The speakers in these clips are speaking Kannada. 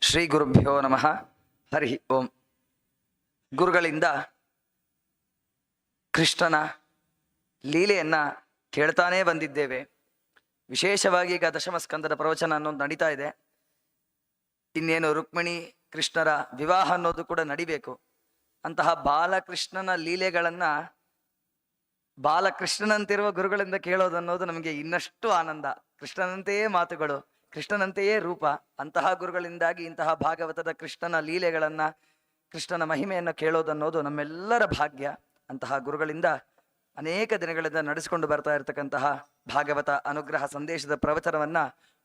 ಶ್ರೀ ಗುರುಭ್ಯೋ ನಮಃ. ಹರಿ ಓಂ. ಗುರುಗಳಿಂದ ಕೃಷ್ಣನ ಲೀಲೆಯನ್ನು ಕೇಳ್ತಾನೇ ಬಂದಿದ್ದೇವೆ. ವಿಶೇಷವಾಗಿ ಈಗ ದಶಮಸ್ಕಂದದ ಪ್ರವಚನ ಅನ್ನೋದು ನಡೀತಾ ಇದೆ. ಇನ್ನೇನು ರುಕ್ಮಿಣಿ ಕೃಷ್ಣರ ವಿವಾಹ ಅನ್ನೋದು ಕೂಡ ನಡಿಬೇಕು. ಅಂತಹ ಬಾಲಕೃಷ್ಣನ ಲೀಲೆಗಳನ್ನು ಬಾಲಕೃಷ್ಣನಂತಿರುವ ಗುರುಗಳಿಂದ ಕೇಳೋದನ್ನೋದು ನಮಗೆ ಇನ್ನಷ್ಟು ಆನಂದ. ಕೃಷ್ಣನಂತೆಯೇ ಮಾತುಗಳು. ಕೃಷ್ಣನಂತೆಯೇ ರೂಪ. ಅಂತಹ ಗುರುಗಳಿಂದಾಗಿ ಇಂತಹ ಭಾಗವತದ ಕೃಷ್ಣನ ಲೀಲೆಗಳನ್ನ, ಕೃಷ್ಣನ ಮಹಿಮೆಯನ್ನು ಕೇಳೋದನ್ನೋದು ನಮ್ಮೆಲ್ಲರ ಭಾಗ್ಯ. ಅಂತಹ ಗುರುಗಳಿಂದ ಅನೇಕ ದಿನಗಳಿಂದ ನಡೆಸಿಕೊಂಡು ಬರ್ತಾ ಇರತಕ್ಕಂತಹ ಭಾಗವತ ಅನುಗ್ರಹ ಸಂದೇಶದ ಪ್ರವಚನವನ್ನ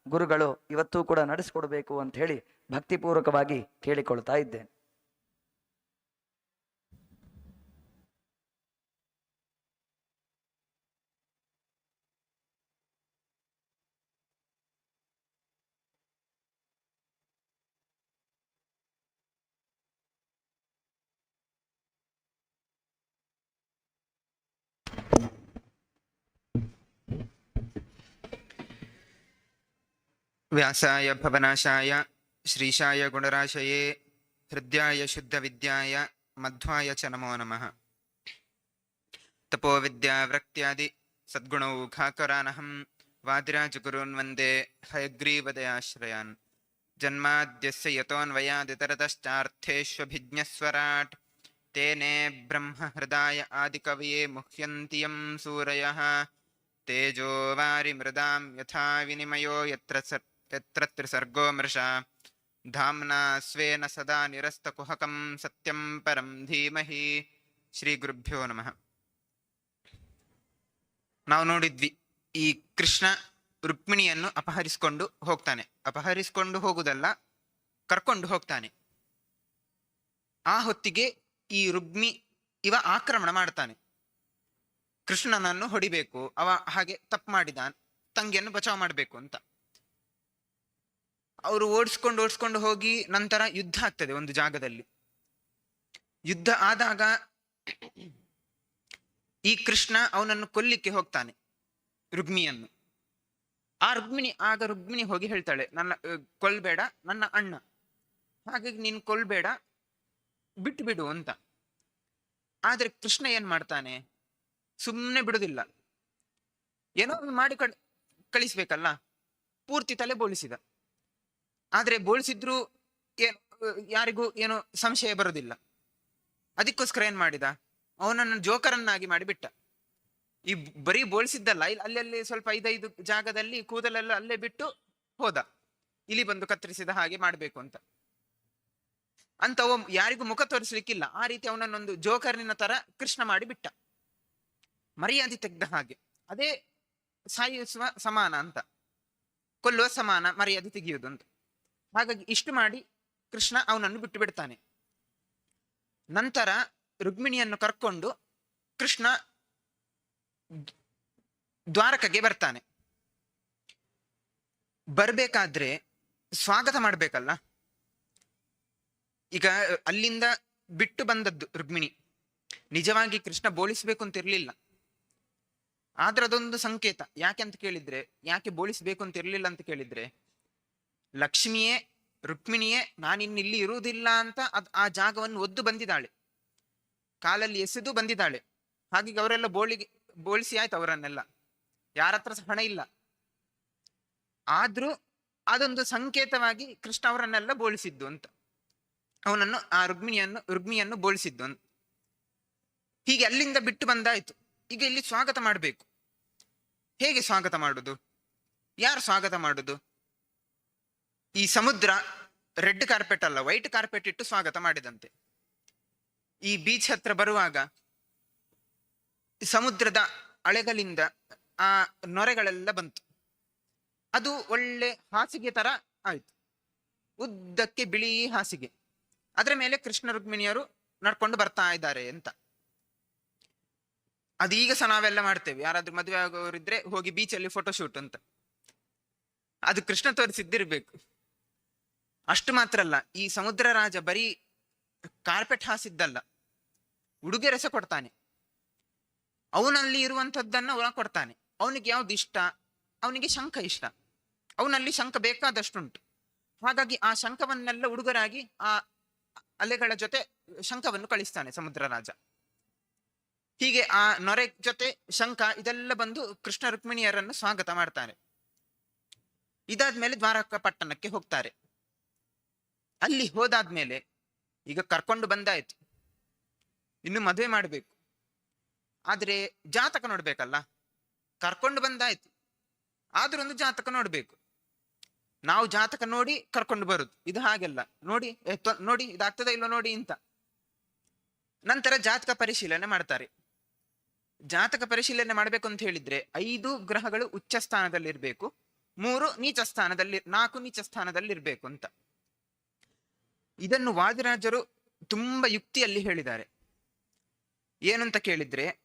ಗುರುಗಳು ಇವತ್ತೂ ಕೂಡ ನಡೆಸಿಕೊಡಬೇಕು ಅಂತ ಹೇಳಿ ಭಕ್ತಿಪೂರ್ವಕವಾಗಿ ಕೇಳಿಕೊಳ್ತಾ ಇದ್ದೇನೆ. व्यासाय भवनाशाय, श्रीशाय गुणराशये, हृद्याय शुद्धविद्याय, मध्वाय च नमो नमः। तपोविद्यावृत्त्यादि सद्गुणौघाकरानहं वादिराजगुरून् वंदे हयग्रीवदयाश्रयान्। जन्माद्यस्य यतोऽन्वयादितरतश्चार्थेष्वभिज्ञस्वराट्, तेने ब्रह्महृदाय आदिकवये मुह्यन्ति यं सूरयः, तेजो वारिमृदां यथा विनिमयो यत्र सर् यत्र त्रिसर्गो मृषा धाम्ना स्वेन सदा निरस्तकुहकं सत्यं परं धीमहि ಶ್ರೀಗುರುಭ್ಯೋ ನಮಃ ನಾವು ನೋಡಿದ್ವಿ ಈ ಕೃಷ್ಣ ರುಕ್ಮಿಣಿಯನ್ನು ಅಪಹರಿಸಿಕೊಂಡು ಹೋಗ್ತಾನೆ ಅಪಹರಿಸಿಕೊಂಡು ಹೋಗುದಲ್ಲ ಕರ್ಕೊಂಡು ಹೋಗ್ತಾನೆ ಆ ಹೊತ್ತಿಗೆ ಈ ರುಗ್ಮಿ ಇವ ಆಕ್ರಮಣ ಮಾಡ್ತಾನೆ ಕೃಷ್ಣನನ್ನು ಹೊಡಿಬೇಕು ಅವ ಹಾಗೆ ತಪ್ಪು ಮಾಡಿದ ತಂಗಿಯನ್ನು ಬಚಾವ್ ಮಾಡಬೇಕು ಅಂತ ಅವರು ಓಡಿಸ್ಕೊಂಡು ಓಡಿಸ್ಕೊಂಡು ಹೋಗಿ ನಂತರ ಯುದ್ಧ ಆಗ್ತದೆ ಒಂದು ಜಾಗದಲ್ಲಿ. ಯುದ್ಧ ಆದಾಗ ಈ ಕೃಷ್ಣ ಅವನನ್ನು ಕೊಲ್ಲಿಕ್ಕೆ ಹೋಗ್ತಾನೆ, ರುಗ್ಮಿಯನ್ನು. ಆ ರುಗ್ಮಿಣಿ, ಆಗ ರುಗ್ಮಿಣಿ ಹೋಗಿ ಹೇಳ್ತಾಳೆ, ನನ್ನ ಕೊಲ್ಬೇಡ, ನನ್ನ ಅಣ್ಣ. ಹಾಗಾಗಿ ನೀನು ಕೊಲ್ಬೇಡ ಬಿಟ್ಟು ಬಿಡು ಅಂತ. ಆದ್ರೆ ಕೃಷ್ಣ ಏನ್ ಮಾಡ್ತಾನೆ? ಸುಮ್ಮನೆ ಬಿಡುದಿಲ್ಲ. ಏನೋ ಒಂದು ಮಾಡಿ ಕಳ್, ಕಳಿಸ್ಬೇಕಲ್ಲ? ಪೂರ್ತಿ ತಲೆ ಬೋಳಿಸಿದ ಆದ್ರೆ ಬೋಳಿಸಿದ್ರು ಏನು, ಯಾರಿಗೂ ಏನು ಸಂಶಯ ಬರೋದಿಲ್ಲ. ಅದಕ್ಕೋಸ್ಕರ ಏನ್ ಮಾಡಿದ? ಅವನನ್ನು ಜೋಕರನ್ನಾಗಿ ಮಾಡಿಬಿಟ್ಟ. ಈ ಬರೀ ಬೋಳಿಸಿದ್ದಲ್ಲ ಇಲ್ಲಿ ಅಲ್ಲಲ್ಲಿ ಸ್ವಲ್ಪ ಐದೈದು ಜಾಗದಲ್ಲಿ ಕೂದಲೆಲ್ಲ ಅಲ್ಲೇ ಬಿಟ್ಟು ಹೋದ. ಇಲಿ ಬಂದು ಕತ್ತರಿಸಿದ ಹಾಗೆ ಮಾಡ್ಬೇಕು ಅಂತ. ಅಂತ ಅವ ಯಾರಿಗೂ ಮುಖ ತೋರಿಸ್ಲಿಕ್ಕಿಲ್ಲ. ಆ ರೀತಿ ಅವನನ್ನೊಂದು ಜೋಕರ್ನಿನ ತರ ಕೃಷ್ಣ ಮಾಡಿ ಬಿಟ್ಟ ಮರ್ಯಾದೆ ತೆಗೆದ ಹಾಗೆ. ಅದೇ ಸಾಯಿಸುವ ಸಮಾನ ಅಂತ. ಕೊಲ್ಲುವ ಸಮಾನ ಮರ್ಯಾದೆ ತೆಗೆಯುವುದು ಅಂತ. ಹಾಗಾಗಿ ಇಷ್ಟು ಮಾಡಿ ಕೃಷ್ಣ ಅವನನ್ನು ಬಿಟ್ಟು ಬಿಡ್ತಾನೆ. ನಂತರ ರುಕ್ಮಿಣಿಯನ್ನು ಕರ್ಕೊಂಡು ಕೃಷ್ಣ ದ್ವಾರಕಗೆ ಬರ್ತಾನೆ. ಬರ್ಬೇಕಾದ್ರೆ ಸ್ವಾಗತ ಮಾಡ್ಬೇಕಲ್ಲ? ಈಗ ಅಲ್ಲಿಂದ ಬಿಟ್ಟು ಬಂದದ್ದು ರುಕ್ಮಿಣಿ. ನಿಜವಾಗಿ ಕೃಷ್ಣ ಬೋಳಿಸ್ಬೇಕು ಅಂತ ಇರ್ಲಿಲ್ಲ. ಆದ್ರೆ ಅದೊಂದು ಸಂಕೇತ. ಯಾಕೆ ಅಂತ ಕೇಳಿದ್ರೆ, ಯಾಕೆ ಬೋಳಿಸ್ಬೇಕು ಅಂತ ಇರಲಿಲ್ಲ ಅಂತ ಕೇಳಿದ್ರೆ ಲಕ್ಷ್ಮಿಯೇ, ರುಕ್ಮಿಣಿಯೇ, ನಾನಿನ್ನಿಲ್ಲಿ ಇರುವುದಿಲ್ಲ ಅಂತ ಅದ್ ಆ ಜಾಗವನ್ನು ಒದ್ದು ಬಂದಿದ್ದಾಳೆ. ಕಾಲಲ್ಲಿ ಎಸೆದು ಬಂದಿದ್ದಾಳೆ. ಹಾಗಾಗಿ ಅವರೆಲ್ಲ ಬೋಳಿ ಬೋಳಿಸಿ ಆಯ್ತು ಅವರನ್ನೆಲ್ಲ. ಯಾರ ಹತ್ರ ಹಣ ಇಲ್ಲ. ಆದ್ರೂ ಅದೊಂದು ಸಂಕೇತವಾಗಿ ಕೃಷ್ಣ ಅವರನ್ನೆಲ್ಲ ಬೋಳಿಸಿದ್ದು ಅಂತ. ಅವನನ್ನು, ಆ ರುಗ್ಮಿಣಿಯನ್ನು ರುಗ್ಮಿಯನ್ನು ಬೋಳಿಸಿದ್ದು ಅಂತ. ಹೀಗೆ ಅಲ್ಲಿಂದ ಬಿಟ್ಟು ಬಂದಾಯ್ತು. ಈಗ ಇಲ್ಲಿ ಸ್ವಾಗತ ಮಾಡಬೇಕು. ಹೇಗೆ ಸ್ವಾಗತ ಮಾಡುದು? ಯಾರು ಸ್ವಾಗತ ಮಾಡುದು? ಈ ಸಮುದ್ರ ರೆಡ್ ಕಾರ್ಪೆಟ್ ಅಲ್ಲ, ವೈಟ್ ಕಾರ್ಪೆಟ್ ಇಟ್ಟು ಸ್ವಾಗತ ಮಾಡಿದಂತೆ. ಈ ಬೀಚ್ ಹತ್ರ ಬರುವಾಗ ಸಮುದ್ರದ ಅಳೆಗಳಿಂದ ಆ ನೊರೆಗಳೆಲ್ಲ ಬಂತು. ಅದು ಒಳ್ಳೆ ಹಾಸಿಗೆ ತರ ಆಯ್ತು. ಉದ್ದಕ್ಕೆ ಬಿಳಿ ಹಾಸಿಗೆ. ಅದರ ಮೇಲೆ ಕೃಷ್ಣ ರುಕ್ಮಿಣಿಯರು ನಡ್ಕೊಂಡು ಬರ್ತಾ ಇದ್ದಾರೆ ಅಂತ. ಅದೀಗ ಸಹ ನಾವೆಲ್ಲ ಮಾಡ್ತೇವೆ. ಯಾರಾದ್ರೂ ಮದುವೆ ಆಗೋರಿದ್ರೆ ಹೋಗಿ ಬೀಚಲ್ಲಿ ಫೋಟೋಶೂಟ್ ಅಂತ. ಅದು ಕೃಷ್ಣ ತೋರಿಸಿದ್ದಿರ್ಬೇಕು. ಅಷ್ಟು ಮಾತ್ರ ಅಲ್ಲ, ಈ ಸಮುದ್ರ ರಾಜ ಬರೀ ಕಾರ್ಪೆಟ್ ಹಾಸಿದ್ದಲ್ಲ, ಉಡುಗೆ ರಸ ಕೊಡ್ತಾನೆ. ಅವನಲ್ಲಿ ಇರುವಂಥದ್ದನ್ನು ಅವನ ಕೊಡ್ತಾನೆ. ಅವನಿಗೆ ಯಾವ್ದು ಇಷ್ಟ? ಅವನಿಗೆ ಶಂಖ ಇಷ್ಟ. ಅವನಲ್ಲಿ ಶಂಖ ಬೇಕಾದಷ್ಟುಂಟು. ಹಾಗಾಗಿ ಆ ಶಂಖವನ್ನೆಲ್ಲ ಹುಡುಗರಾಗಿ ಆ ಅಲೆಗಳ ಜೊತೆ ಶಂಖವನ್ನು ಕಳಿಸ್ತಾನೆ ಸಮುದ್ರ ರಾಜ. ಹೀಗೆ ಆ ನೊರೆ ಜೊತೆ ಶಂಖ ಇದೆಲ್ಲ ಬಂದು ಕೃಷ್ಣ ರುಕ್ಮಿಣಿಯರನ್ನು ಸ್ವಾಗತ ಮಾಡ್ತಾರೆ. ಇದಾದ್ಮೇಲೆ ದ್ವಾರಕ ಪಟ್ಟಣಕ್ಕೆ ಹೋಗ್ತಾರೆ. ಅಲ್ಲಿ ಹೋದಾದ್ಮೇಲೆ ಈಗ ಕರ್ಕೊಂಡು ಬಂದಾಯ್ತು. ಇನ್ನು ಮದುವೆ ಮಾಡಬೇಕು. ಆದ್ರೆ ಜಾತಕ ನೋಡ್ಬೇಕಲ್ಲ? ಕರ್ಕೊಂಡು ಬಂದಾಯ್ತು. ಒಂದು ಜಾತಕ ನೋಡ್ಬೇಕು. ನಾವು ಜಾತಕ ನೋಡಿ ಕರ್ಕೊಂಡು ಬರುದು. ಇದು ಹಾಗೆಲ್ಲ. ನೋಡಿ ನೋಡಿ, ಇದಾಗ್ತದ ಇಲ್ಲೋ ನೋಡಿ ಅಂತ. ನಂತರ ಜಾತಕ ಪರಿಶೀಲನೆ ಮಾಡ್ತಾರೆ. ಜಾತಕ ಪರಿಶೀಲನೆ ಮಾಡಬೇಕು ಅಂತ ಹೇಳಿದ್ರೆ ಐದು ಗ್ರಹಗಳು ಉಚ್ಚ ಸ್ಥಾನದಲ್ಲಿರ್ಬೇಕು ಮೂರು ನೀಚ ಸ್ಥಾನದಲ್ಲಿ ನಾಲ್ಕು ನೀಚ ಸ್ಥಾನದಲ್ಲಿರ್ಬೇಕು ಅಂತ. ಇದನ್ನು ವಾದಿರಾಜರು ತುಂಬಾ ಯುಕ್ತಿಯಲ್ಲಿ ಹೇಳಿದ್ದಾರೆ. ಏನಂತ ಕೇಳಿದ್ರೆ,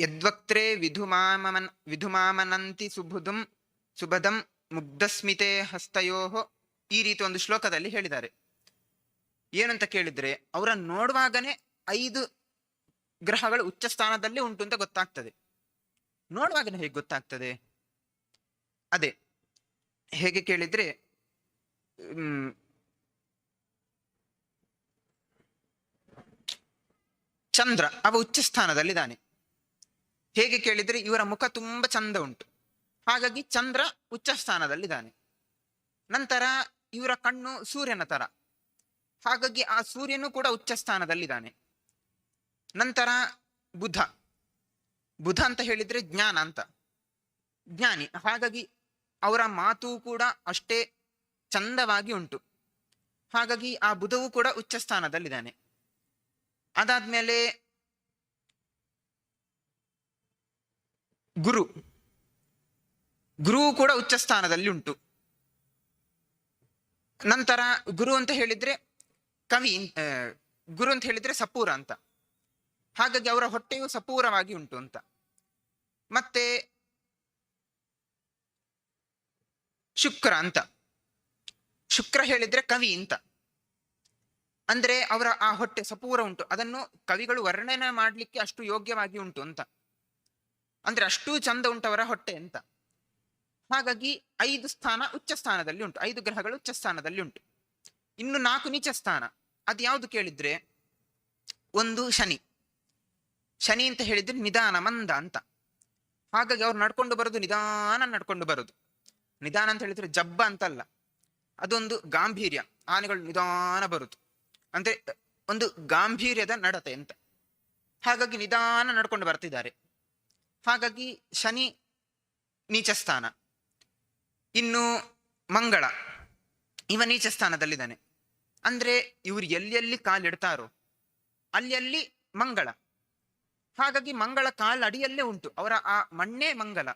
ಯದ್ವಕ್ತ್ರೇ ವಿಧುಮಾಮನ್ ವಿಧುಮಾಮನಂತಿ ಸುಬುಧಂ ಸುಭದಂ ಮುಗ್ಧಸ್ಮಿತೆ ಹಸ್ತಯೋಹ ಈ ರೀತಿ ಒಂದು ಶ್ಲೋಕದಲ್ಲಿ ಹೇಳಿದ್ದಾರೆ. ಏನಂತ ಕೇಳಿದ್ರೆ, ಅವರನ್ನು ನೋಡುವಾಗನೇ ಐದು ಗ್ರಹಗಳು ಉಚ್ಚ ಸ್ಥಾನದಲ್ಲಿ ಉಂಟು ಅಂತ ಗೊತ್ತಾಗ್ತದೆ. ನೋಡುವಾಗನೇ ಹೇಗೆ ಗೊತ್ತಾಗ್ತದೆ? ಅದೇ, ಹೇಗೆ ಕೇಳಿದ್ರೆ ಚಂದ್ರ, ಅವ ಉಚ್ಚ ಸ್ಥಾನದಲ್ಲಿದ್ದಾನೆ. ಹೇಗೆ ಕೇಳಿದರೆ? ಇವರ ಮುಖ ತುಂಬಾ ಚಂದ ಉಂಟು. ಹಾಗಾಗಿ ಚಂದ್ರ ಉಚ್ಚ ಸ್ಥಾನದಲ್ಲಿದ್ದಾನೆ. ನಂತರ ಇವರ ಕಣ್ಣು ಸೂರ್ಯನ ತರ. ಹಾಗಾಗಿ ಆ ಸೂರ್ಯನು ಕೂಡ ಉಚ್ಚ ಸ್ಥಾನದಲ್ಲಿದ್ದಾನೆ. ನಂತರ ಬುಧ. ಬುಧ ಅಂತ ಹೇಳಿದ್ರೆ ಜ್ಞಾನ ಅಂತ. ಜ್ಞಾನಿ. ಹಾಗಾಗಿ ಅವರ ಮಾತು ಕೂಡ ಅಷ್ಟೇ ಚಂದವಾಗಿ ಉಂಟು. ಹಾಗಾಗಿ ಆ ಬುಧವು ಕೂಡ ಉಚ್ಚ ಸ್ಥಾನದಲ್ಲಿದ್ದಾನೆ. ಅದಾದ್ಮೇಲೆ ಗುರು. ಗುರು ಕೂಡ ಉಚ್ಚ ಸ್ಥಾನದಲ್ಲಿ ಉಂಟು. ನಂತರ ಗುರು ಅಂತ ಹೇಳಿದ್ರೆ ಕವಿ ಗುರು ಅಂತ ಹೇಳಿದ್ರೆ ಸಪೂರ ಅಂತ. ಹಾಗಾಗಿ ಅವರ ಹೊಟ್ಟೆಯು ಸಪೂರವಾಗಿ ಉಂಟು ಅಂತ. ಮತ್ತೆ ಶುಕ್ರ ಅಂತ. ಶುಕ್ರ ಹೇಳಿದ್ರೆ ಕವಿ ಅಂತ. ಅಂದ್ರೆ ಅವರ ಆ ಹೊಟ್ಟೆ ಸಪೂರ ಉಂಟು. ಅದನ್ನು ಕವಿಗಳು ವರ್ಣನೆ ಮಾಡಲಿಕ್ಕೆ ಅಷ್ಟು ಯೋಗ್ಯವಾಗಿ ಉಂಟು ಅಂತ. ಅಂದ್ರೆ ಅಷ್ಟು ಚಂದ ಉಂಟವರ ಹೊಟ್ಟೆ ಅಂತ. ಹಾಗಾಗಿ ಐದು ಸ್ಥಾನ ಉಚ್ಚ ಸ್ಥಾನದಲ್ಲಿ ಉಂಟು. ಐದು ಗ್ರಹಗಳು ಉಚ್ಚ ಸ್ಥಾನದಲ್ಲಿ ಉಂಟು. ಇನ್ನು ನಾಲ್ಕು ನೀಚ ಸ್ಥಾನ. ಅದು ಯಾವುದು ಕೇಳಿದ್ರೆ ಒಂದು ಶನಿ. ಶನಿ ಅಂತ ಹೇಳಿದ್ರೆ ನಿಧಾನ ಮಂದ ಅಂತ. ಹಾಗಾಗಿ ಅವ್ರು ನಡ್ಕೊಂಡು ಬರೋದು ನಿಧಾನ ನಡ್ಕೊಂಡು ಬರೋದು. ನಿಧಾನ ಅಂತ ಹೇಳಿದ್ರೆ ಜಬ್ಬ ಅಂತಲ್ಲ. ಅದೊಂದು ಗಾಂಭೀರ್ಯ. ಆನೆಗಳು ನಿಧಾನ ಬರುದು. ಅಂದ್ರೆ ಒಂದು ಗಾಂಭೀರ್ಯದ ನಡತೆ ಅಂತ. ಹಾಗಾಗಿ ನಿಧಾನ ನಡ್ಕೊಂಡು ಬರ್ತಿದ್ದಾರೆ. ಹಾಗಾಗಿ ಶನಿ ನೀಚ ಸ್ಥಾನ ಇನ್ನು ಮಂಗಳ, ಇವ ನೀಚ ಸ್ಥಾನದಲ್ಲಿದ್ದಾನೆ ಅಂದರೆ ಇವರು ಎಲ್ಲೆಲ್ಲಿ ಕಾಲಿಡ್ತಾರೋ ಅಲ್ಲಿ ಮಂಗಳ. ಹಾಗಾಗಿ ಮಂಗಳ ಕಾಲ ಅಡಿಯಲ್ಲೇ ಉಂಟು. ಅವರ ಆ ಮಣ್ಣೇ ಮಂಗಳ.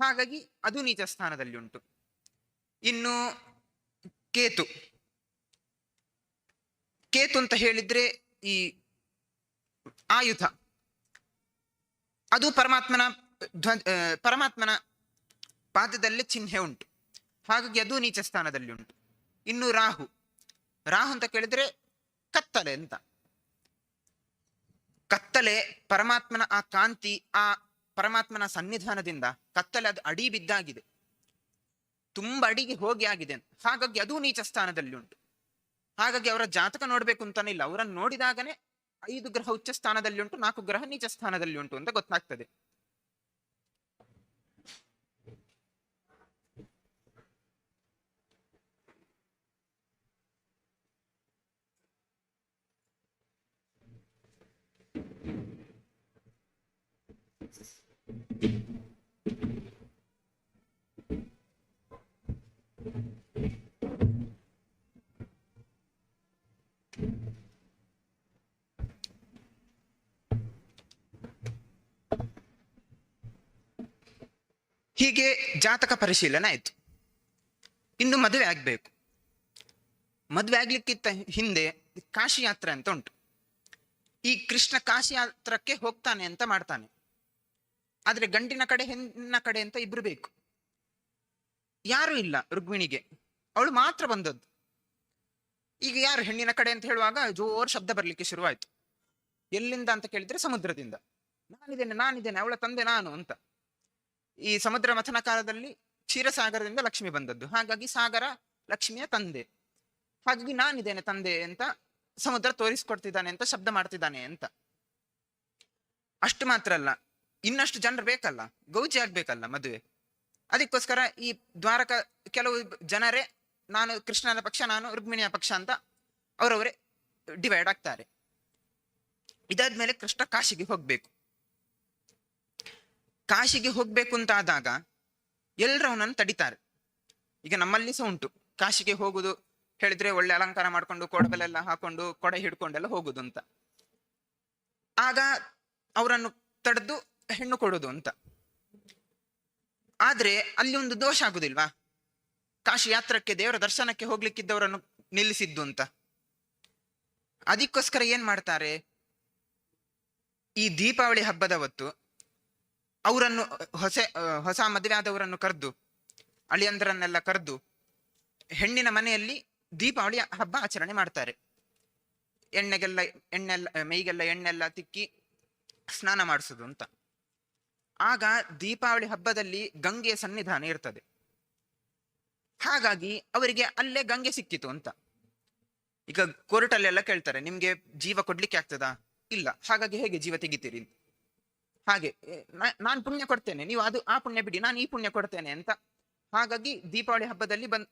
ಹಾಗಾಗಿ ಅದು ನೀಚ ಸ್ಥಾನದಲ್ಲಿ ಉಂಟು. ಇನ್ನು ಕೇತು. ಕೇತು ಅಂತ ಹೇಳಿದ್ರೆ ಈ ಆಯುಧ. ಅದು ಪರಮಾತ್ಮನ ಧ್ವ ಪರಮಾತ್ಮನ ಪಾದದಲ್ಲಿ ಚಿಹ್ನೆ ಉಂಟು. ಹಾಗಾಗಿ ಅದು ನೀಚ ಸ್ಥಾನದಲ್ಲಿ ಉಂಟು. ಇನ್ನು ರಾಹು. ರಾಹು ಅಂತ ಕೇಳಿದ್ರೆ ಕತ್ತಲೆ ಅಂತ. ಕತ್ತಲೆ, ಪರಮಾತ್ಮನ ಆ ಕಾಂತಿ, ಆ ಪರಮಾತ್ಮನ ಸನ್ನಿಧಾನದಿಂದ ಕತ್ತಲೆ ಅದು ಅಡಿ ಬಿದ್ದಾಗಿದೆ. ತುಂಬಾ ಅಡಿಗೆ ಹೋಗಿ ಆಗಿದೆ ಅಂತ. ಹಾಗಾಗಿ ಅದು ನೀಚ ಸ್ಥಾನದಲ್ಲಿ ಉಂಟು. ಹಾಗಾಗಿ ಅವರ ಜಾತಕ ನೋಡ್ಬೇಕು ಅಂತಾನೆ ಇಲ್ಲ ಅವರನ್ನು ನೋಡಿದಾಗನೇ ಐದು ಗ್ರಹ ಉಚ್ಚ ಸ್ಥಾನದಲ್ಲಿ ಉಂಟು, ನಾಲ್ಕು ಗ್ರಹ ನೀಚ ಸ್ಥಾನದಲ್ಲಿ ಉಂಟು ಅಂತ ಗೊತ್ತಾಗ್ತದೆ. ಹೀಗೆ ಜಾತಕ ಪರಿಶೀಲನೆ ಆಯ್ತು. ಇನ್ನು ಮದುವೆ ಆಗಬೇಕು. ಮದುವೆ ಆಗ್ಲಿಕ್ಕಿಂತ ಹಿಂದೆ ಕಾಶಿ ಯಾತ್ರೆ ಅಂತ ಉಂಟು. ಈ ಕೃಷ್ಣ ಕಾಶಿ ಯಾತ್ರಕ್ಕೆ ಹೋಗ್ತಾನೆ ಅಂತ ಮಾಡ್ತಾನೆ. ಆದರೆ ಗಂಡಿನ ಕಡೆ, ಹೆಣ್ಣಿನ ಕಡೆ ಅಂತ ಇಬ್ರು ಬೇಕು. ಯಾರು ಇಲ್ಲ ರುಗ್ಮಿಣಿಗೆ ಅವಳು ಮಾತ್ರ ಬಂದದ್ದು. ಈಗ ಯಾರು ಹೆಣ್ಣಿನ ಕಡೆ ಅಂತ ಹೇಳುವಾಗ ಜೋರ್ ಶಬ್ದ ಬರ್ಲಿಕ್ಕೆ ಶುರುವಾಯ್ತು. ಎಲ್ಲಿಂದ ಅಂತ ಕೇಳಿದ್ರೆ ಸಮುದ್ರದಿಂದ. ನಾನಿದ್ದೇನೆ ನಾನಿದ್ದೇನೆ, ಅವಳ ತಂದೆ ನಾನು ಅಂತ. ಈ ಸಮುದ್ರ ಮಥನ ಕಾಲದಲ್ಲಿ ಕ್ಷೀರಸಾಗರದಿಂದ ಲಕ್ಷ್ಮಿ ಬಂದದ್ದು. ಹಾಗಾಗಿ ಸಾಗರ ಲಕ್ಷ್ಮಿಯ ತಂದೆ. ಹಾಗಾಗಿ ನಾನಿದ್ದೇನೆ ತಂದೆ ಅಂತ ಸಮುದ್ರ ತೋರಿಸ್ಕೊಡ್ತಿದ್ದಾನೆ ಅಂತ, ಶಬ್ದ ಮಾಡ್ತಿದ್ದಾನೆ ಅಂತ. ಅಷ್ಟು ಮಾತ್ರ ಅಲ್ಲ. ಇನ್ನಷ್ಟು ಜನರು ಬೇಕಲ್ಲ. ಗೌಜಿ ಆಗ್ಬೇಕಲ್ಲ ಮದುವೆ. ಅದಕ್ಕೋಸ್ಕರ ಈ ದ್ವಾರಕ ಕೆಲವು ಜನರೇ ನಾನು ಕೃಷ್ಣನ ಪಕ್ಷ, ನಾನು ರುಕ್ಮಿಣಿಯ ಪಕ್ಷ ಅಂತ ಅವರವರೇ ಡಿವೈಡ್ ಆಗ್ತಾರೆ. ಇದಾದ್ಮೇಲೆ ಕೃಷ್ಣ ಕಾಶಿಗೆ ಹೋಗ್ಬೇಕು. ಕಾಶಿಗೆ ಹೋಗ್ಬೇಕು ಅಂತ ಆದಾಗ ಎಲ್ಲರೂ ಅವನನ್ನು ತಡಿತಾರೆ. ಈಗ ನಮ್ಮಲ್ಲಿ ಸಹ ಉಂಟು. ಕಾಶಿಗೆ ಹೋಗುದು, ಹೇಳಿದ್ರೆ ಒಳ್ಳೆ ಅಲಂಕಾರ ಮಾಡ್ಕೊಂಡು ಕೊಡಬಲೆಲ್ಲ ಹಾಕೊಂಡು ಕೊಡೆ ಹಿಡ್ಕೊಂಡೆಲ್ಲ ಹೋಗುದು ಅಂತ. ಆಗ ಅವರನ್ನು ತಡೆದು ಹೆಣ್ಣು ಕೊಡುದು ಅಂತ. ಆದ್ರೆ ಅಲ್ಲಿ ಒಂದು ದೋಷ ಆಗುದಿಲ್ವಾ? ಕಾಶಿ ಯಾತ್ರಕ್ಕೆ ದೇವರ ದರ್ಶನಕ್ಕೆ ಹೋಗ್ಲಿಕ್ಕಿದ್ದವರನ್ನು ನಿಲ್ಲಿಸಿದ್ದು ಅಂತ. ಅದಕ್ಕೋಸ್ಕರ ಏನ್ ಮಾಡ್ತಾರೆ? ಈ ದೀಪಾವಳಿ ಹಬ್ಬದ ಹೊತ್ತು ಅವರನ್ನು, ಹೊಸ ಹೊಸ ಮದುವೆ ಆದವರನ್ನು ಕರೆದು, ಅಳಿಯಂದರನ್ನೆಲ್ಲ ಕರೆದು, ಹೆಣ್ಣಿನ ಮನೆಯಲ್ಲಿ ದೀಪಾವಳಿ ಹಬ್ಬ ಆಚರಣೆ ಮಾಡ್ತಾರೆ. ಎಣ್ಣೆಗೆಲ್ಲ, ಎಣ್ಣೆಲ್ಲ ಮೈಗೆಲ್ಲ ಎಣ್ಣೆಲ್ಲ ತಿಕ್ಕಿ ಸ್ನಾನ ಮಾಡಿಸೋದು ಅಂತ. ಆಗ ದೀಪಾವಳಿ ಹಬ್ಬದಲ್ಲಿ ಗಂಗೆಯ ಸನ್ನಿಧಾನ ಇರ್ತದೆ. ಹಾಗಾಗಿ ಅವರಿಗೆ ಅಲ್ಲೇ ಗಂಗೆ ಸಿಕ್ಕಿತು ಅಂತ. ಈಗ ಕೋರ್ಟಲ್ಲೆಲ್ಲ ಕೇಳ್ತಾರೆ, ನಿಮ್ಗೆ ಜೀವ ಕೊಡ್ಲಿಕ್ಕೆ ಆಗ್ತದಾ? ಇಲ್ಲ. ಹಾಗಾಗಿ ಹೇಗೆ ಜೀವ ತೆಗಿತೀರಿ ಹಾಗೆ ನಾನು ಪುಣ್ಯ ಕೊಡ್ತೇನೆ, ನೀವು ಅದು, ಆ ಪುಣ್ಯ ಬಿಡಿ, ನಾನು ಈ ಪುಣ್ಯ ಕೊಡ್ತೇನೆ ಅಂತ. ಹಾಗಾಗಿ ದೀಪಾವಳಿ ಹಬ್ಬದಲ್ಲಿ ಬಂದ್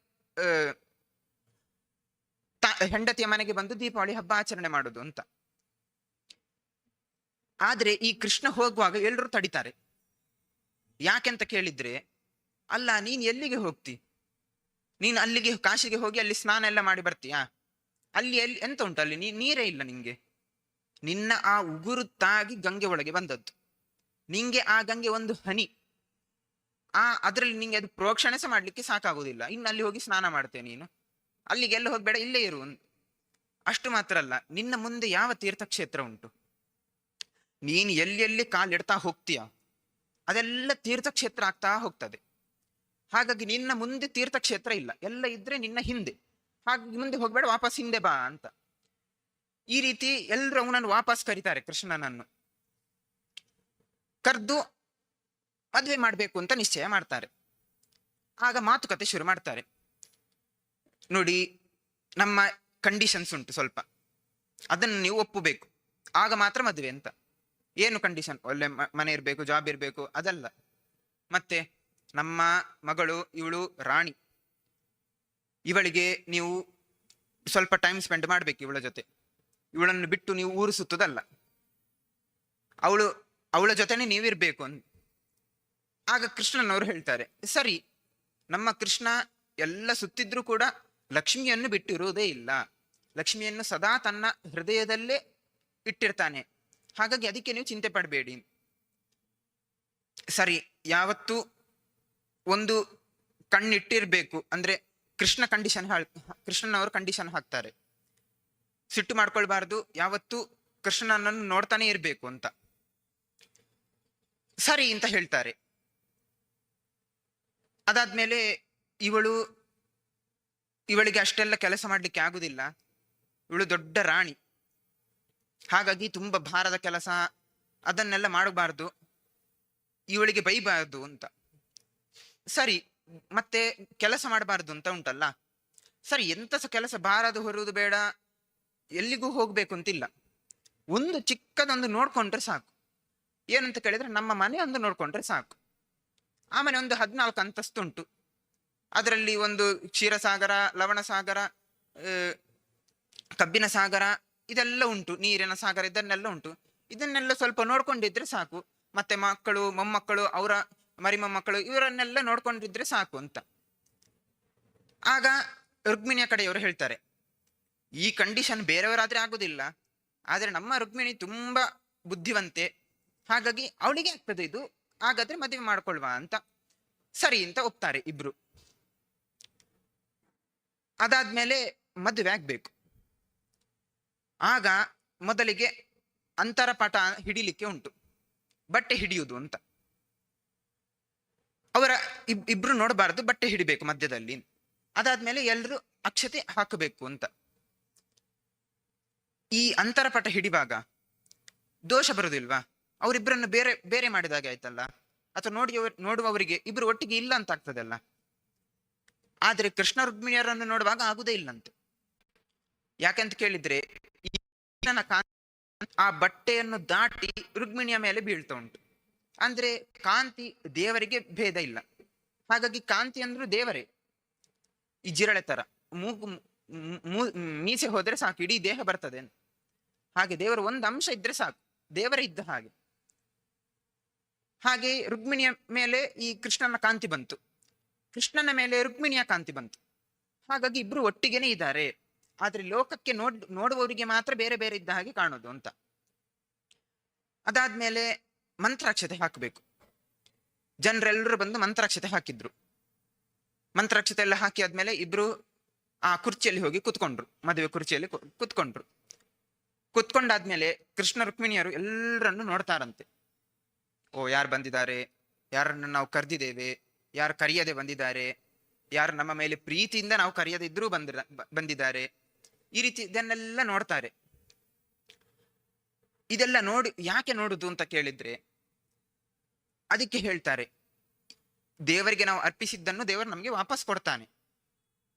ಹೆಂಡತಿಯ ಮನೆಗೆ ಬಂದು ದೀಪಾವಳಿ ಹಬ್ಬ ಆಚರಣೆ ಮಾಡುದು ಅಂತ. ಆದ್ರೆ ಈ ಕೃಷ್ಣ ಹೋಗುವಾಗ ಎಲ್ಲರೂ ತಡಿತಾರೆ. ಯಾಕೆಂತ ಕೇಳಿದ್ರೆ, ಅಲ್ಲ, ನೀನ್ ಎಲ್ಲಿಗೆ ಹೋಗ್ತಿ? ನೀನ್ ಅಲ್ಲಿಗೆ, ಕಾಶಿಗೆ ಹೋಗಿ ಅಲ್ಲಿ ಸ್ನಾನ ಎಲ್ಲ ಮಾಡಿ ಬರ್ತೀಯಾ? ಅಲ್ಲಿ, ಎಲ್ಲಿ, ಎಂತ ಉಂಟು ಅಲ್ಲಿ? ನೀ, ನೀರೇ ಇಲ್ಲ ನಿಂಗೆ. ನಿನ್ನ ಆ ಉಗುರು ತಾಗಿ ಗಂಗೆ ಒಳಗೆ ಬಂದದ್ದು. ನಿಂಗೆ ಆ ಗಂಗೆ ಒಂದು ಹನಿ. ಆ, ಅದರಲ್ಲಿ ನಿಂಗೆ ಅದು ಪ್ರೋಕ್ಷಣೆ ಸಹ ಮಾಡ್ಲಿಕ್ಕೆ ಸಾಕಾಗುದಿಲ್ಲ ಇನ್ನು ಅಲ್ಲಿ ಹೋಗಿ ಸ್ನಾನ ಮಾಡ್ತೇನೆ ನೀನು. ಅಲ್ಲಿಗೆಲ್ಲ ಹೋಗ್ಬೇಡ, ಇಲ್ಲೇ ಇರು. ಅಷ್ಟು ಮಾತ್ರ ಅಲ್ಲ, ನಿನ್ನ ಮುಂದೆ ಯಾವ ತೀರ್ಥಕ್ಷೇತ್ರ ಉಂಟು? ನೀನು ಎಲ್ಲೆಲ್ಲಿ ಎಲ್ಲಿ ಕಾಲಿಡ್ತಾ ಹೋಗ್ತೀಯ? ಅದೆಲ್ಲ ತೀರ್ಥಕ್ಷೇತ್ರ ಆಗ್ತಾ ಹೋಗ್ತದೆ. ಹಾಗಾಗಿ ನಿನ್ನ ಮುಂದೆ ತೀರ್ಥಕ್ಷೇತ್ರ ಇಲ್ಲ. ಎಲ್ಲ ಇದ್ರೆ ನಿನ್ನ ಹಿಂದೆ. ಹಾಗಾಗಿ ಮುಂದೆ ಹೋಗ್ಬೇಡ, ವಾಪಸ್ ಹಿಂದೆ ಬಾ ಅಂತ. ಈ ರೀತಿ ಎಲ್ಲರೂ ಅವನನ್ನು ವಾಪಸ್ ಕರೀತಾರೆ ಕೃಷ್ಣನನ್ನು. ಕರೆದು ಮದುವೆ ಮಾಡಬೇಕು ಅಂತ ನಿಶ್ಚಯ ಮಾಡ್ತಾರೆ. ಆಗ ಮಾತುಕತೆ ಶುರು ಮಾಡ್ತಾರೆ. ನೋಡಿ, ನಮ್ಮ ಕಂಡೀಷನ್ಸ್ ಉಂಟು ಸ್ವಲ್ಪ. ಅದನ್ನು ನೀವು ಒಪ್ಪಬೇಕು. ಆಗ ಮಾತ್ರ ಮದುವೆ ಅಂತ. ಏನು ಕಂಡೀಷನ್ ಒಳ್ಳೆ ಮನೆ ಇರಬೇಕು ಜಾಬ್ ಇರಬೇಕು, ಅದಲ್ಲ. ಮತ್ತೆ ನಮ್ಮ ಮಗಳು, ಇವಳು ರಾಣಿ. ಇವಳಿಗೆ ನೀವು ಸ್ವಲ್ಪ ಟೈಮ್ ಸ್ಪೆಂಡ್ ಮಾಡಬೇಕು ಇವಳ ಜೊತೆ. ಇವಳನ್ನು ಬಿಟ್ಟು ನೀವು ಊರು ಸುತ್ತದಲ್ಲ. ಅವಳು ಅವಳ ಜೊತೆನೆ ನೀವಿರ್ಬೇಕು ಅಂತ. ಆಗ ಕೃಷ್ಣನವರು ಹೇಳ್ತಾರೆ, ಸರಿ, ನಮ್ಮ ಕೃಷ್ಣ ಎಲ್ಲ ಸುತ್ತಿದ್ರೂ ಕೂಡ ಲಕ್ಷ್ಮಿಯನ್ನು ಬಿಟ್ಟಿರುವುದೇ ಇಲ್ಲ. ಲಕ್ಷ್ಮಿಯನ್ನು ಸದಾ ತನ್ನ ಹೃದಯದಲ್ಲೇ ಇಟ್ಟಿರ್ತಾನೆ. ಹಾಗಾಗಿ ಅದಕ್ಕೆ ನೀವು ಚಿಂತೆ ಪಡಬೇಡಿ. ಸರಿ, ಯಾವತ್ತು ಒಂದು ಕಣ್ಣಿಟ್ಟಿರ್ಬೇಕು. ಅಂದ್ರೆ ಕೃಷ್ಣ ಕಂಡೀಷನ್ ಕೃಷ್ಣನವರು ಕಂಡೀಷನ್ ಹಾಕ್ತಾರೆ. ಸಿಟ್ಟು ಮಾಡ್ಕೊಳ್ಬಾರ್ದು. ಯಾವತ್ತು ಕೃಷ್ಣನನ್ನು ನೋಡ್ತಾನೆ ಇರಬೇಕು ಅಂತ. ಸರಿ ಅಂತ ಹೇಳ್ತಾರೆ. ಅದಾದ್ಮೇಲೆ ಇವಳು, ಇವಳಿಗೆ ಅಷ್ಟೆಲ್ಲ ಕೆಲಸ ಮಾಡ್ಲಿಕ್ಕೆ ಆಗುದಿಲ್ಲ. ಇವಳು ದೊಡ್ಡ ರಾಣಿ. ಹಾಗಾಗಿ ತುಂಬಾ ಭಾರದ ಕೆಲಸ ಅದನ್ನೆಲ್ಲ ಮಾಡಬಾರ್ದು. ಇವಳಿಗೆ ಬೈಬಾರ್ದು ಅಂತ. ಸರಿ, ಮತ್ತೆ ಕೆಲಸ ಮಾಡಬಾರ್ದು ಅಂತ ಉಂಟಲ್ಲ? ಸರಿ, ಎಂತ ಸಹ ಕೆಲಸ ಬಾರದು ಹೊರುವುದು ಬೇಡ. ಎಲ್ಲಿಗೂ ಹೋಗ್ಬೇಕು ಅಂತಿಲ್ಲ. ಒಂದು ಚಿಕ್ಕದೊಂದು ನೋಡ್ಕೊಂಡ್ರೆ ಸಾಕು. ಏನಂತ ಕೇಳಿದ್ರೆ ನಮ್ಮ ಮನೆ ಒಂದು ನೋಡ್ಕೊಂಡ್ರೆ ಸಾಕು. ಆ ಮನೆ ಒಂದು ಹದಿನಾಲ್ಕು ಅಂತಸ್ತು ಉಂಟು. ಅದರಲ್ಲಿ ಒಂದು ಕ್ಷೀರಸಾಗರ ಲವಣ ಸಾಗರ ಕಬ್ಬಿನ ಸಾಗರ, ಇದೆಲ್ಲ ಉಂಟು. ನೀರಿನ ಸಾಗರ ಇದನ್ನೆಲ್ಲ ಉಂಟು. ಇದನ್ನೆಲ್ಲ ಸ್ವಲ್ಪ ನೋಡ್ಕೊಂಡಿದ್ರೆ ಸಾಕು. ಮತ್ತೆ ಮಕ್ಕಳು, ಮೊಮ್ಮಕ್ಕಳು, ಅವರ ಮರಿ ಮೊಮ್ಮಕ್ಕಳು ಇವರನ್ನೆಲ್ಲ ನೋಡ್ಕೊಂಡಿದ್ರೆ ಸಾಕು ಅಂತ. ಆಗ ರುಕ್ಮಿಣಿಯ ಕಡೆಯವರು ಹೇಳ್ತಾರೆ, ಈ ಕಂಡೀಷನ್ ಬೇರೆಯವರಾದ್ರೆ ಆಗುದಿಲ್ಲ. ಆದರೆ ನಮ್ಮ ರುಕ್ಮಿಣಿ ತುಂಬಾ ಬುದ್ಧಿವಂತೆ ಹಾಗಾಗಿ ಅವಳಿಗೆ ಆಗ್ತದೆ ಇದು. ಹಾಗಾದ್ರೆ ಮದುವೆ ಮಾಡ್ಕೊಳ್ವ ಅಂತ. ಸರಿ ಅಂತ ಒಪ್ತಾರೆ ಇಬ್ರು. ಅದಾದ್ಮೇಲೆ ಮದುವೆ ಆಗ್ಬೇಕು. ಆಗ ಮೊದಲಿಗೆ ಅಂತರ ಪಾಠ ಹಿಡಿಲಿಕ್ಕೆ ಉಂಟು. ಬಟ್ಟೆ ಹಿಡಿಯುವುದು ಅಂತ. ಅವರ ಇಬ್, ಇಬ್ರು ನೋಡಬಾರದು, ಬಟ್ಟೆ ಹಿಡಿಬೇಕು ಮಧ್ಯದಲ್ಲಿ. ಅದಾದ್ಮೇಲೆ ಎಲ್ಲರೂ ಅಕ್ಷತೆ ಹಾಕಬೇಕು ಅಂತ. ಈ ಅಂತರ ಪಟ ಹಿಡಿವಾಗ ದೋಷ ಬರುದಿಲ್ವಾ? ಅವರಿಬ್ಬರನ್ನು ಬೇರೆ ಬೇರೆ ಮಾಡಿದಾಗೆ ಆಯ್ತಲ್ಲ? ಅಥವಾ ನೋಡಿ ನೋಡುವವರಿಗೆ ಇಬ್ರು ಒಟ್ಟಿಗೆ ಇಲ್ಲ ಅಂತ ಆಗ್ತದಲ್ಲ ಆದ್ರೆ ಕೃಷ್ಣ ರುಕ್ಮಿಣಿಯರನ್ನು ನೋಡುವಾಗ ಆಗುದೇ ಇಲ್ಲಂತೆ. ಯಾಕೆಂತ ಕೇಳಿದ್ರೆ ಆ ಬಟ್ಟೆಯನ್ನು ದಾಟಿ ರುಗ್ಮಿಣಿಯ ಮೇಲೆ ಬೀಳ್ತಾ ಉಂಟು. ಅಂದ್ರೆ ಕಾಂತಿ ದೇವರಿಗೆ ಭೇದ ಇಲ್ಲ. ಹಾಗಾಗಿ ಕಾಂತಿ ಅಂದ್ರೂ ದೇವರೇ. ಈ ಜಿರಳೆ ತರ. ಮೂಗು ಮೀಸೆ ಹೋದ್ರೆ ಸಾಕು, ಇಡೀ ದೇಹ ಬರ್ತದೆ. ಹಾಗೆ ದೇವರು ಒಂದು ಅಂಶ ಇದ್ರೆ ಸಾಕು. ದೇವರೇ ಇದ್ದ ಹಾಗೆ. ಹಾಗೆ ರುಕ್ಮಿಣಿಯ ಮೇಲೆ ಈ ಕೃಷ್ಣನ ಕಾಂತಿ ಬಂತು. ಕೃಷ್ಣನ ಮೇಲೆ ರುಕ್ಮಿಣಿಯ ಕಾಂತಿ ಬಂತು. ಹಾಗಾಗಿ ಇಬ್ರು ಒಟ್ಟಿಗೆನೇ ಇದ್ದಾರೆ. ಆದ್ರೆ ಲೋಕಕ್ಕೆ ನೋಡ್, ನೋಡುವವರಿಗೆ ಮಾತ್ರ ಬೇರೆ ಬೇರೆ ಇದ್ದ ಹಾಗೆ ಕಾಣೋದು ಅಂತ. ಅದಾದ್ಮೇಲೆ ಮಂತ್ರಾಕ್ಷತೆ ಹಾಕಬೇಕು. ಜನರೆಲ್ಲರೂ ಬಂದು ಮಂತ್ರಾಕ್ಷತೆ ಹಾಕಿದ್ರು. ಮಂತ್ರಾಕ್ಷತೆ ಎಲ್ಲ ಹಾಕಿ ಆದ್ಮೇಲೆ ಇಬ್ರು ಆ ಕುರ್ಚಿಯಲ್ಲಿ ಹೋಗಿ ಕುತ್ಕೊಂಡ್ರು. ಮದುವೆ ಕುರ್ಚಿಯಲ್ಲಿ ಕುತ್ಕೊಂಡ್ರು. ಕುತ್ಕೊಂಡಾದ್ಮೇಲೆ ಕೃಷ್ಣ ರುಕ್ಮಿಣಿಯರು ಎಲ್ಲರನ್ನು ನೋಡ್ತಾರಂತೆ. ಓ, ಯಾರು ಬಂದಿದ್ದಾರೆ? ಯಾರನ್ನು ನಾವು ಕರೆದಿದ್ದೇವೆ? ಯಾರು ಕರೆಯದೆ ಬಂದಿದ್ದಾರೆ? ಯಾರು ನಮ್ಮ ಮೇಲೆ ಪ್ರೀತಿಯಿಂದ ನಾವು ಕರೆಯದಿದ್ದರೂ ಬಂದಿರ ಬಂದಿದ್ದಾರೆ? ಈ ರೀತಿ ಇದನ್ನೆಲ್ಲ ನೋಡ್ತಾರೆ. ಇದೆಲ್ಲ ನೋಡಿ, ಯಾಕೆ ನೋಡುದು ಅಂತ ಕೇಳಿದ್ರೆ, ಅದಕ್ಕೆ ಹೇಳ್ತಾರೆ. ದೇವರಿಗೆ ನಾವು ಅರ್ಪಿಸಿದ್ದನ್ನು ದೇವರು ನಮಗೆ ವಾಪಸ್ ಕೊಡ್ತಾನೆ.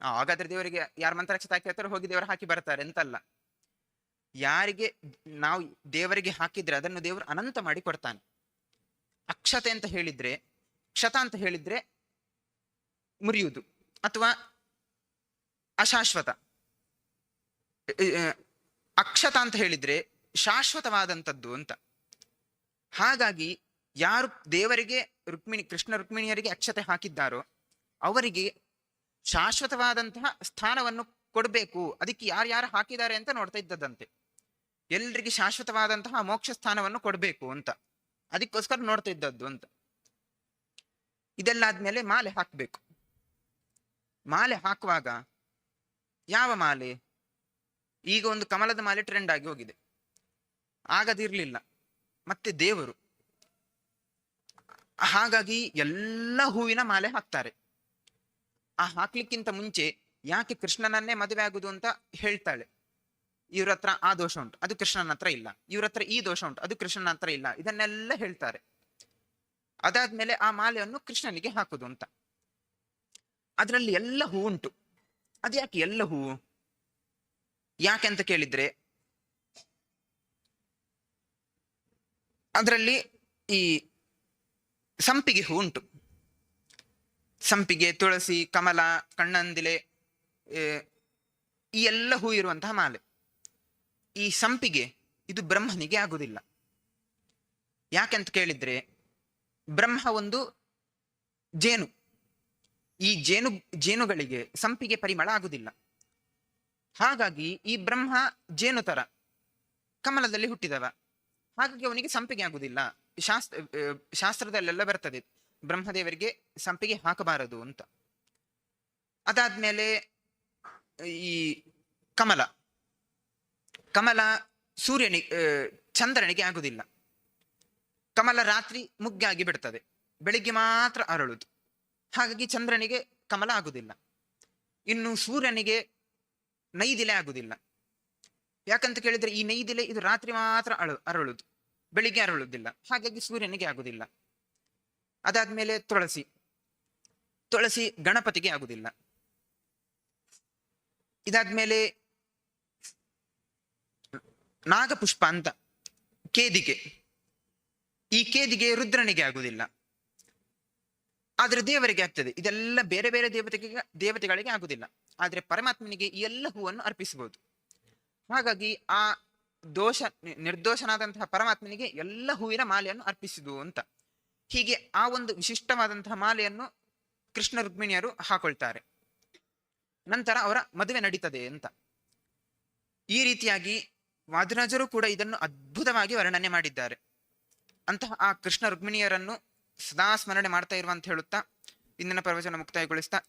ಹಾಗಾದ್ರೆ ದೇವರಿಗೆ ಯಾರು ಮಂತ್ರಾಕ್ಷತೆ ಹಾಕಿ ಹೋಗಿ ದೇವರು ಹಾಕಿ ಬರ್ತಾರೆ ಅಂತಲ್ಲ. ಯಾರಿಗೆ ನಾವು ದೇವರಿಗೆ ಹಾಕಿದ್ರೆ ಅದನ್ನು ದೇವರು ಅನಂತ ಮಾಡಿ ಕೊಡ್ತಾನೆ. ಅಕ್ಷತೆ ಅಂತ ಹೇಳಿದ್ರೆ, ಕ್ಷತ ಅಂತ ಹೇಳಿದ್ರೆ ಮುರಿಯುವುದು ಅಥವಾ ಅಶಾಶ್ವತ. ಅಕ್ಷತ ಅಂತ ಹೇಳಿದ್ರೆ ಶಾಶ್ವತವಾದಂಥದ್ದು ಅಂತ. ಹಾಗಾಗಿ ಯಾರು ದೇವರಿಗೆ ರುಕ್ಮಿಣಿ, ಕೃಷ್ಣ ರುಕ್ಮಿಣಿಯರಿಗೆ ಅಕ್ಷತೆ ಹಾಕಿದ್ದಾರೋ ಅವರಿಗೆ ಶಾಶ್ವತವಾದಂತಹ ಸ್ಥಾನವನ್ನು ಕೊಡಬೇಕು. ಅದಕ್ಕೆ ಯಾರ್ಯಾರು ಹಾಕಿದ್ದಾರೆ ಅಂತ ನೋಡ್ತಾ ಇದ್ದದಂತೆ ಎಲ್ರಿಗೆ ಶಾಶ್ವತವಾದಂತಹ ಮೋಕ್ಷ ಸ್ಥಾನವನ್ನು ಕೊಡಬೇಕು ಅಂತ. ಅದಕ್ಕೋಸ್ಕರ ನೋಡ್ತಾ ಇದ್ದದ್ದು ಅಂತ. ಇದೆಲ್ಲ ಆದ್ಮೇಲೆ ಮಾಲೆ ಹಾಕ್ಬೇಕು. ಮಾಲೆ ಹಾಕುವಾಗ ಯಾವ ಮಾಲೆ? ಈಗ ಒಂದು ಕಮಲದ ಮಾಲೆ ಟ್ರೆಂಡ್ ಆಗಿ ಹೋಗಿದೆ. ಆಗದಿರ್ಲಿಲ್ಲ. ಮತ್ತೆ ದೇವರು. ಹಾಗಾಗಿ ಎಲ್ಲ ಹೂವಿನ ಮಾಲೆ ಹಾಕ್ತಾರೆ. ಆ ಹಾಕ್ಲಿಕ್ಕಿಂತ ಮುಂಚೆ ಯಾಕೆ ಕೃಷ್ಣನನ್ನೇ ಮದುವೆ ಆಗುದು ಅಂತ ಹೇಳ್ತಾಳೆ. ಇವ್ರ ಹತ್ರ ಆ ದೋಷ ಉಂಟು, ಅದು ಕೃಷ್ಣನ ಹತ್ರ ಇಲ್ಲ. ಇವ್ರ ಹತ್ರ ಈ ದೋಷ ಉಂಟು, ಅದು ಕೃಷ್ಣನ ಹತ್ರ ಇಲ್ಲ. ಇದನ್ನೆಲ್ಲ ಹೇಳ್ತಾರೆ. ಅದಾದ್ಮೇಲೆ ಆ ಮಾಲೆಯನ್ನು ಕೃಷ್ಣನಿಗೆ ಹಾಕುದು ಅಂತ. ಅದರಲ್ಲಿ ಎಲ್ಲ ಹೂ ಉಂಟು. ಅದ್ಯಾಕೆ ಎಲ್ಲ ಹೂವು ಯಾಕೆ ಅಂತ ಕೇಳಿದ್ರೆ, ಅದರಲ್ಲಿ ಈ ಸಂಪಿಗೆ ಹೂ ಉಂಟು. ಸಂಪಿಗೆ, ತುಳಸಿ, ಕಮಲ, ಕಣ್ಣಂದಿಲೆ ಈ ಎಲ್ಲ ಹೂ ಇರುವಂತಹ ಮಾಲೆ. ಈ ಸಂಪಿಗೆ ಇದು ಬ್ರಹ್ಮನಿಗೆ ಆಗುವುದಿಲ್ಲ ಯಾಕೆಂತ ಕೇಳಿದ್ರೆ ಬ್ರಹ್ಮ ಒಂದು ಜೇನು. ಈ ಜೇನು, ಜೇನುಗಳಿಗೆ ಸಂಪಿಗೆ ಪರಿಮಳ ಆಗುವುದಿಲ್ಲ ಹಾಗಾಗಿ ಈ ಬ್ರಹ್ಮ ಜೇನು ತರ ಕಮಲದಲ್ಲಿ ಹುಟ್ಟಿದವ. ಹಾಗಾಗಿ ಅವನಿಗೆ ಸಂಪಿಗೆ ಆಗುವುದಿಲ್ಲ ಶಾಸ್ತ್ರ ಶಾಸ್ತ್ರದಲ್ಲೆಲ್ಲ ಬರ್ತದೆ, ಬ್ರಹ್ಮದೇವರಿಗೆ ಸಂಪಿಗೆ ಹಾಕಬಾರದು ಅಂತ. ಅದಾದ್ಮೇಲೆ ಈ ಕಮಲ. ಕಮಲ ಸೂರ್ಯನಿ ಚಂದ್ರನಿಗೆ ಆಗುವುದಿಲ್ಲ ಕಮಲ ರಾತ್ರಿ ಮುಗ್ಗಾಗಿ ಬಿಡ್ತದೆ. ಬೆಳಿಗ್ಗೆ ಮಾತ್ರ ಅರಳುದು. ಹಾಗಾಗಿ ಚಂದ್ರನಿಗೆ ಕಮಲ ಆಗುದಿಲ್ಲ. ಇನ್ನು ಸೂರ್ಯನಿಗೆ ನೈದಿಲೆ ಆಗುದಿಲ್ಲ. ಯಾಕಂತ ಕೇಳಿದ್ರೆ ಈ ನೈದಿಲೆ ಇದು ರಾತ್ರಿ ಮಾತ್ರ ಅಳು, ಅರಳುದು. ಬೆಳಿಗ್ಗೆ ಅರಳುದಿಲ್ಲ. ಹಾಗಾಗಿ ಸೂರ್ಯನಿಗೆ ಆಗುದಿಲ್ಲ. ಅದಾದ್ಮೇಲೆ ತುಳಸಿ. ತುಳಸಿ ಗಣಪತಿಗೆ ಆಗುದಿಲ್ಲ. ಇದಾದ್ಮೇಲೆ ನಾಗಪುಷ್ಪ ಅಂತ ಕೇದಿಗೆ. ಈ ಕೇದಿಗೆ ರುದ್ರನಿಗೆ ಆಗುವುದಿಲ್ಲ. ಆದ್ರೆ ದೇವರಿಗೆ ಆಗ್ತದೆ. ಇದೆಲ್ಲ ಬೇರೆ ಬೇರೆ ದೇವತೆಗೆ, ದೇವತೆಗಳಿಗೆ ಆಗುದಿಲ್ಲ ಆದ್ರೆ ಪರಮಾತ್ಮನಿಗೆ ಈ ಎಲ್ಲ ಹೂವನ್ನು ಅರ್ಪಿಸಬಹುದು. ಹಾಗಾಗಿ ಆ ದೋಷ, ನಿರ್ದೋಷನಾದಂತಹ ಪರಮಾತ್ಮನಿಗೆ ಎಲ್ಲ ಹೂವಿನ ಮಾಲೆಯನ್ನು ಅರ್ಪಿಸಿದು ಅಂತ. ಹೀಗೆ ಆ ಒಂದು ವಿಶಿಷ್ಟವಾದಂತಹ ಮಾಲೆಯನ್ನು ಕೃಷ್ಣ ರುಕ್ಮಿಣಿಯರು ಹಾಕೊಳ್ತಾರೆ. ನಂತರ ಅವರ ಮದುವೆ ನಡೀತದೆ ಅಂತ. ಈ ರೀತಿಯಾಗಿ ವಾದಿರಾಜರು ಕೂಡ ಇದನ್ನು ಅದ್ಭುತವಾಗಿ ವರ್ಣನೆ ಮಾಡಿದ್ದಾರೆ. ಅಂತಹ ಆ ಕೃಷ್ಣ ರುಕ್ಮಿಣಿಯರನ್ನು ಸದಾ ಸ್ಮರಣೆ ಮಾಡ್ತಾ ಇರುವಂತ ಹೇಳುತ್ತಾ, ಇಂದಿನ ಪ್ರವಚನ ಮುಕ್ತಾಯಗೊಳಿಸ್ತಾ